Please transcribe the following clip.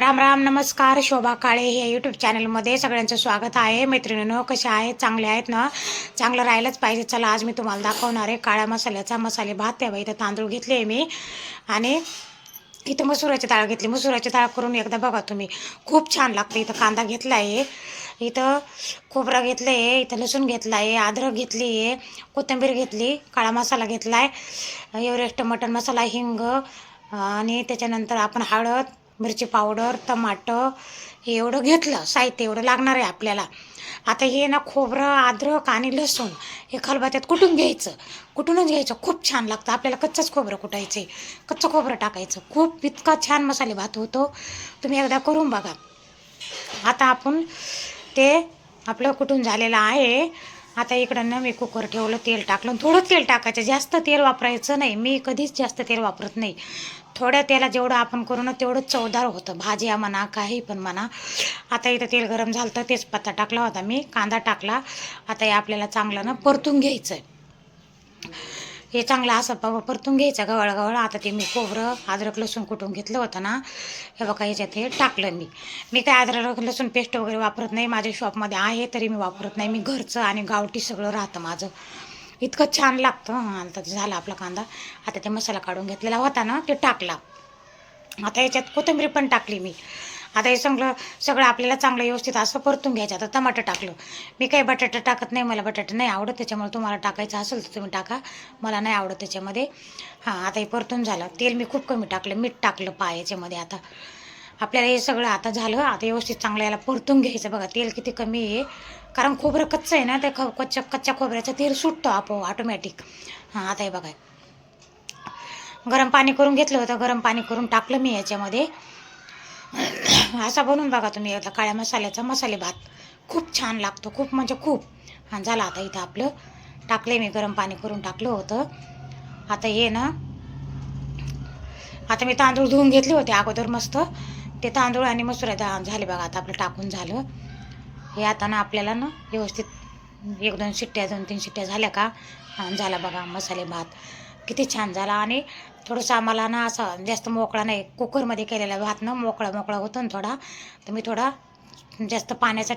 राम राम नमस्कार शोभा काळे हे यूट्यूब चॅनलमध्ये सगळ्यांचं स्वागत आहे. मैत्रिणीनं कसे आहेत? चांगले आहेत ना? चांगलं राहिलंच पाहिजे. चला आज मी तुम्हाला दाखवणार आहे काळ्या मसाल्याचा मसाले भात. त्या इथं तांदूळ घेतले आहे मी. आणि इथं मसुराची डाळ घेतली. मसुराची डाळ करून एकदा बघा तुम्ही. खूप छान लागतं. इथं कांदा घेतला आहे इथं खोबरा घेतलं आहे इथं लसूण घेतला आहे अद्रक घेतली. आहे कोथिंबीर घेतली. काळा मसाला घेतला आहे एव्हरेस्ट मटन मसाला हिंग आणि त्याच्यानंतर आपण हळद मिरची पावडर टमाटर हे एवढं घेतलं साहित्य एवढं लागणार आहे आपल्याला. आता हे ना खोबरं अद्रक आणि लसूण हे खलबत्यात कुठून घ्यायचं. कुठूनच घ्यायचं. खूप छान लागतं. आपल्याला कच्चंच खोबरं कुटायचं आहे कच्चं खोबरं टाकायचं. खूप इतका छान मसाले भात होतो. तुम्ही एकदा करून बघा. आता आपण ते आपलं कुठून झालेलं आहे. आता इकडं ना मी कुकर ठेवलं तेल टाकलं. थोडं तेल टाकायचं. जास्त तेल वापरायचं नाही. मी कधीच जास्त तेल वापरत नाही. थोड्या तेला जेवढं आपण करू ना तेवढं चवदार होतं. भाज्या म्हणा काही पण म्हणा. आता इथं तेल गरम झालं तर तेजपत्ता टाकला होता मी. कांदा टाकला. आता हे आपल्याला चांगलं ना परतून घ्यायचं आहे हे चांगलं असं बाबा परतून घ्यायचं गवळ गवळ आता ते मी खोबरं अद्रक लसूण कुटून घेतलं होतं ना हे बघा याच्यात हे टाकलं मी. मी काय अद्रक लसूण पेस्ट वगैरे वापरत नाही. माझ्या शॉपमध्ये आहे तरी मी वापरत नाही. मी घरचं आणि गावठी सगळं राहतं माझं. इतकं छान लागतं. आता झाला आपला कांदा. आता ते मसाला काढून घेतलेला होता ना ते टाकला. आता याच्यात कोथिंबीर पण टाकली मी. आता हे सगळं सगळं आपल्याला चांगलं व्यवस्थित असं परतून घ्यायचं. आता टमाटर टाकलं. मी काही बटाटा टाकत नाही मला बटाटा नाही आवडत. त्याच्यामुळे तुम्हाला टाकायचं असेल तर तुम्ही टाका. मला नाही आवडत त्याच्यामध्ये. हां आता हे परतून झालं. तेल मी खूप कमी टाकलं. मीठ टाकलं पा याच्यामध्ये आता. आपल्याला हे सगळं आता झालं आता व्यवस्थित चांगलं याला परतून घ्यायचं बघा. तेल किती कमी आहे. कारण खोबरं कच्चं आहे ना ते ख कच्च्या कच्च्या खोबऱ्याचं तेल सुटतं आपो ऑटोमॅटिक हां आता हे बघा. गरम पाणी करून घेतलं होतं गरम पाणी करून टाकलं मी याच्यामध्ये. असा बनवून बघा तुम्ही आता काळ्या मसाल्याचा मसाले भात. खूप छान लागतो खूप म्हणजे खूप. हां झालं आता इथं आपलं. टाकले मी गरम पाणी करून टाकलं होतं. आता हे ना आता मी तांदूळ धुवून घेतले होते अगोदर मस्त. ते तांदूळ आणि मसुरा दा- झाले बघा आता आपलं टाकून झालं. हे आता ना आपल्याला ना व्यवस्थित एक दोन शिट्ट्या दोन तीन शिट्ट्या झाल्या का? झाला बघा मसाले भात. किती छान झाला आणि थोडंसं आम्हाला ना असं जास्त मोकळा नाही कुकरमध्ये केलेला भात ना मोकळा मोकळा होतो ना थोडा. तर मी थोडा जास्त पाण्याचा